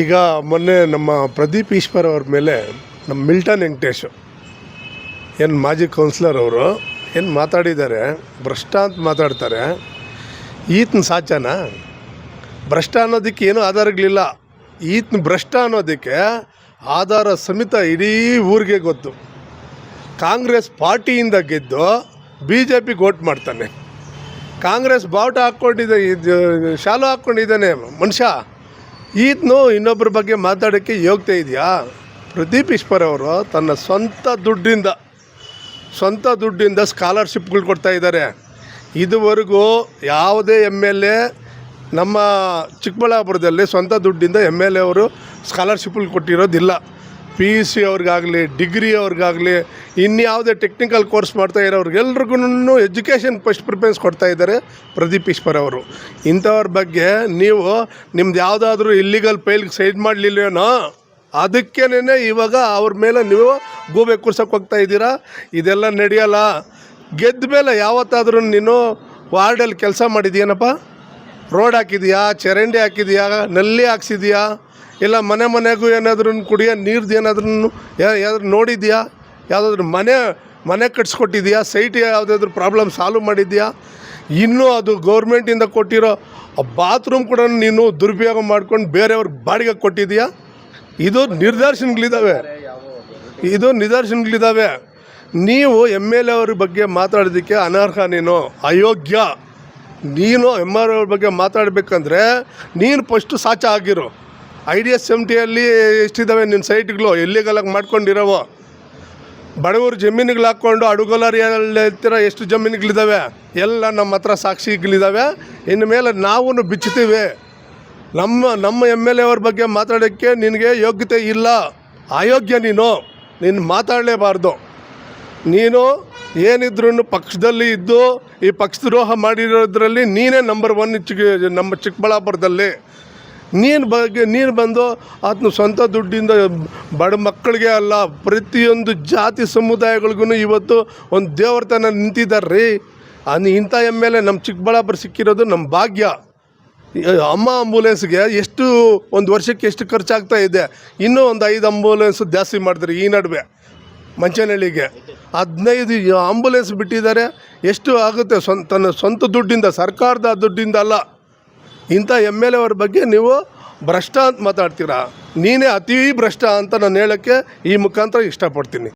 ಈಗ ಮೊನ್ನೆ ನಮ್ಮ ಪ್ರದೀಪ್ ಈಶ್ವರ್ ಅವ್ರ ಮೇಲೆ ನಮ್ಮ ಮಿಲ್ಟನ್ ವೆಂಕಟೇಶ್ ಏನು ಮಾಜಿ ಕೌನ್ಸಿಲರ್ ಅವರು ಏನು ಮಾತಾಡಿದ್ದಾರೆ ಭ್ರಷ್ಟ ಅಂತ ಮಾತಾಡ್ತಾರೆ, ಈತನ ಸಾಚನ ಭ್ರಷ್ಟ ಅನ್ನೋದಕ್ಕೆ ಏನೂ ಆಧಾರಗಳಿಲ್ಲ. ಈತನ ಭ್ರಷ್ಟ ಅನ್ನೋದಕ್ಕೆ ಆಧಾರ ಸಮೇತ ಇಡೀ ಊರಿಗೆ ಗೊತ್ತು. ಕಾಂಗ್ರೆಸ್ ಪಾರ್ಟಿಯಿಂದ ಗೆದ್ದು ಬಿ ಜೆ ಪಿಗೆ ಓಟ್ ಮಾಡ್ತಾನೆ. ಕಾಂಗ್ರೆಸ್ ಬಾವುಟ ಹಾಕ್ಕೊಂಡಿದ್ದ ಶಾಲು ಹಾಕ್ಕೊಂಡಿದ್ದಾನೆ ಮನುಷ್ಯ. ಈತನು ಇನ್ನೊಬ್ಬರ ಬಗ್ಗೆ ಮಾತಾಡೋಕ್ಕೆ ಯೋಗ್ಯತೆ ಇದೆಯಾ? ಪ್ರದೀಪ್ ಈಶ್ವರ್ ಅವರು ತನ್ನ ಸ್ವಂತ ದುಡ್ಡಿಂದ ಸ್ವಂತ ದುಡ್ಡಿಂದ ಸ್ಕಾಲರ್ಶಿಪ್ಗಳು ಕೊಡ್ತಾ ಇದ್ದಾರೆ. ಇದುವರೆಗೂ ಯಾವುದೇ ಎಂ ಎಲ್ ಎ ನಮ್ಮ ಚಿಕ್ಕಬಳ್ಳಾಪುರದಲ್ಲಿ ಸ್ವಂತ ದುಡ್ಡಿಂದ ಎಂ ಎಲ್ ಎ ಅವರು ಸ್ಕಾಲರ್ಶಿಪ್ಗಳು ಕೊಟ್ಟಿರೋದಿಲ್ಲ. ಪಿ ಯು ಸಿ ಅವ್ರಿಗಾಗಲಿ ಡಿಗ್ರಿ ಅವ್ರಿಗಾಗಲಿ, ಇನ್ಯಾವುದೇ ಟೆಕ್ನಿಕಲ್ ಕೋರ್ಸ್ ಮಾಡ್ತಾ ಇರೋರ್ಗೆಲ್ರಿಗೂ ಎಜುಕೇಷನ್ ಫಸ್ಟ್ ಪ್ರಿಫರೆನ್ಸ್ ಕೊಡ್ತಾ ಇದ್ದಾರೆ ಪ್ರದೀಪ್ ಈಶ್ವರ್ ಅವರು. ಇಂಥವ್ರ ಬಗ್ಗೆ ನೀವು ನಿಮ್ದು ಯಾವುದಾದ್ರೂ ಇಲ್ಲಿಗಲ್ ಪೈಲ್ಗೆ ಸೈಡ್ ಮಾಡಲಿಲ್ವೇನೋ ಅದಕ್ಕೇನೆ ಇವಾಗ ಅವ್ರ ಮೇಲೆ ನೀವು ಗೂಬೆ ಕೂರ್ಸೋಕೆ ಹೋಗ್ತಾ ಇದ್ದೀರಾ? ಇದೆಲ್ಲ ನಡೆಯಲ್ಲ. ಗೆದ್ದ ಮೇಲೆ ಯಾವತ್ತಾದ್ರೂ ನೀನು ವಾರ್ಡಲ್ಲಿ ಕೆಲಸ ಮಾಡಿದ್ಯೇನಪ್ಪ? ರೋಡ್ ಹಾಕಿದೀಯಾ? ಚರಂಡಿ ಹಾಕಿದೀಯಾ? ನಲ್ಲಿ ಹಾಕ್ಸಿದ್ಯಾ? ಇಲ್ಲ, ಮನೆ ಮನೆಗೂ ಏನಾದ್ರೂ ಕುಡಿಯೋ, ನೀರ್ದು ಏನಾದ್ರೂ ಯಾವ್ದಾದ್ರು ನೋಡಿದ್ಯಾ? ಯಾವುದಾದ್ರೂ ಮನೆ ಮನೆ ಕಟ್ಸ್ಕೊಟ್ಟಿದ್ಯಾ? ಸೈಟ್ ಯಾವುದಾದ್ರೂ ಪ್ರಾಬ್ಲಮ್ ಸಾಲ್ವ್ ಮಾಡಿದ್ಯಾ? ಇನ್ನೂ ಅದು ಗೌರ್ಮೆಂಟಿಂದ ಕೊಟ್ಟಿರೋ ಬಾತ್ರೂಮ್ ಕೂಡ ನೀನು ದುರುಪಯೋಗ ಮಾಡ್ಕೊಂಡು ಬೇರೆಯವ್ರಿಗೆ ಬಾಡಿಗೆ ಕೊಟ್ಟಿದ್ಯಾ? ಇದು ನಿರ್ದರ್ಶನಗಳಿದ್ದಾವೆ ಇದು ನಿದರ್ಶನಗಳಿದ್ದಾವೆ ನೀವು ಎಂ ಎಲ್ ಎ ಅವ್ರ ಬಗ್ಗೆ ಮಾತಾಡೋದಕ್ಕೆ ಅನರ್ಹ ನೀನು, ಅಯೋಗ್ಯ. ನೀನು ಎಂ ಆರ್ ಅವ್ರ ಬಗ್ಗೆ ಮಾತಾಡಬೇಕಂದ್ರೆ ನೀನು ಫಸ್ಟು ಸಾಚ ಆಗಿರು. ಐ ಡಿ ಎಸ್ ಎಂ ಟಿಯಲ್ಲಿ ಎಷ್ಟಿದ್ದಾವೆ ನಿನ್ನ ಸೈಟ್ಗಳು? ಎಲ್ಲಿಗೆಲ್ಲ ಮಾಡ್ಕೊಂಡಿರೋವು? ಬಡವರು ಜಮೀನುಗಳು ಹಾಕ್ಕೊಂಡು ಅಡುಗೊಲರಿಯಲ್ಲಿ ಹತ್ತಿರ ಎಷ್ಟು ಜಮೀನುಗಳಿದ್ದಾವೆ ಎಲ್ಲ ನಮ್ಮ ಹತ್ರ ಸಾಕ್ಷಿಗಳಿದ್ದಾವೆ ಇನ್ನು ಮೇಲೆ ನಾವೂ ಬಿಚ್ಚುತ್ತೀವಿ ನಮ್ಮ ನಮ್ಮ ಎಂ ಎಲ್ ಎ ಅವ್ರ ಬಗ್ಗೆ ಮಾತಾಡೋಕ್ಕೆ ನಿನಗೆ ಯೋಗ್ಯತೆ ಇಲ್ಲ. ಅಯೋಗ್ಯ ನೀನು. ನೀನು ಮಾತಾಡಲೇಬಾರ್ದು. ನೀನು ಏನಿದ್ರೂ ಪಕ್ಷದಲ್ಲಿ ಇದ್ದು, ಈ ಪಕ್ಷದ್ರೋಹ ಮಾಡಿರೋದ್ರಲ್ಲಿ ನೀನೇ ನಂಬರ್ ಒನ್ ಚಿಕ್ಕ ನಮ್ಮ ಚಿಕ್ಕಬಳ್ಳಾಪುರದಲ್ಲಿ. ನೀನು ಬಗ್ಗೆ ನೀನು ಬಂದು ಆತನ ಸ್ವಂತ ದುಡ್ಡಿಂದ ಬಡ ಮಕ್ಕಳಿಗೆ ಅಲ್ಲ, ಪ್ರತಿಯೊಂದು ಜಾತಿ ಸಮುದಾಯಗಳಿಗೂ ಇವತ್ತು ಒಂದು ದೇವರ್ತನ ನಿಂತಿದ್ದಾರೆ ರೀ ಅದು ಇಂಥ ಎಂ ಎಲ್ ಎ ನಮ್ಮ ಚಿಕ್ಕಬಳ್ಳಾಪುರ ಸಿಕ್ಕಿರೋದು ನಮ್ಮ ಭಾಗ್ಯ. ಅಮ್ಮ ಆಂಬುಲೆನ್ಸ್ಗೆ ಎಷ್ಟು ಒಂದು ವರ್ಷಕ್ಕೆ ಎಷ್ಟು ಖರ್ಚಾಗ್ತಾ ಇದೆ? ಇನ್ನೂ ಒಂದು ಐದು ಆಂಬುಲೆನ್ಸ್ ಜಾಸ್ತಿ ಮಾಡಿದ್ರಿ ಈ ನಡುವೆ ಮಂಚನಹಳ್ಳಿಗೆ ಹದಿನೈದು ಆಂಬುಲೆನ್ಸ್ ಬಿಟ್ಟಿದ್ದಾರೆ. ಎಷ್ಟು ಆಗುತ್ತೆ ಸ್ವಂತ, ತನ್ನ ಸ್ವಂತ ದುಡ್ಡಿಂದ, ಸರ್ಕಾರದ ದುಡ್ಡಿಂದ ಅಲ್ಲ. ಇಂಥ ಎಂ ಎಲ್ ಎ ಅವ್ರ ಬಗ್ಗೆ ನೀವು ಭ್ರಷ್ಟ ಅಂತ ಮಾತಾಡ್ತೀರಾ? ನೀನೇ ಅತೀ ಭ್ರಷ್ಟ ಅಂತ ನಾನು ಹೇಳೋಕ್ಕೆ ಈ ಮುಖಾಂತರ ಇಷ್ಟಪಡ್ತೀನಿ.